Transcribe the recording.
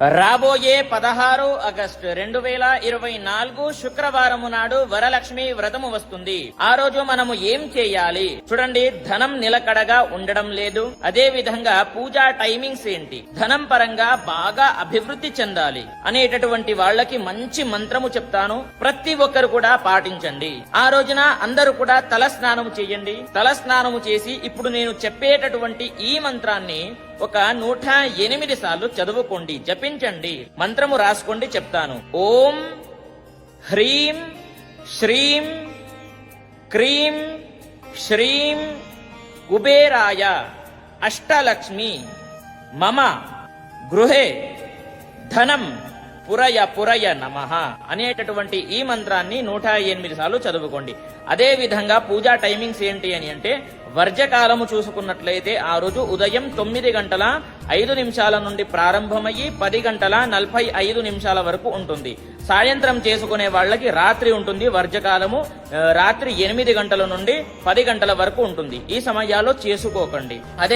రాబోయే పదహారు ఆగస్టు రెండు వేల ఇరవై నాలుగు శుక్రవారము నాడు వరలక్ష్మి వ్రతము వస్తుంది. ఆ రోజు మనము ఏం చేయాలి? చూడండి ధనం నిలకడగా ఉండడం లేదు. అదే విధంగా పూజా టైమింగ్స్ ఏంటి? ధనం పరంగా బాగా అభివృద్ధి చెందాలి అనేటటువంటి వాళ్ళకి మంచి మంత్రము చెప్తాను. ప్రతి ఒక్కరు కూడా పాటించండి. ఆ రోజున అందరూ కూడా తల స్నానము చేయండి. తల స్నానము చేసి ఇప్పుడు నేను చెప్పేటటువంటి ఈ మంత్రాన్ని ఒక నూట ఎనిమిది సార్లు చదువుకోండి జపించండి మంత్రము రాసుకోండి చెప్తాను. ఓం హ్రీం శ్రీం క్రీం శ్రీం కుబేరాయ అష్టలక్ష్మి మమ గృహే ధనం పురయ పురయ నమః అనేటటువంటి ఈ మంత్రాన్ని నూట ఎనిమిది సార్లు చదువుకోండి. అదే విధంగా పూజా టైమింగ్స్ ఏంటి అని అంటే వర్జకాలము చూసుకున్నట్లయితే ఆ రోజు ఉదయం తొమ్మిది గంటల ఐదు నిమిషాల నుండి ప్రారంభమయ్యి పది గంటల నలభై ఐదు నిమిషాల వరకు ఉంటుంది. సాయంత్రం చేసుకునే వాళ్ళకి రాత్రి ఉంటుంది వర్జకాలము రాత్రి ఎనిమిది గంటల నుండి పది గంటల వరకు ఉంటుంది. ఈ సమయాల్లో చేసుకోకండి. అదే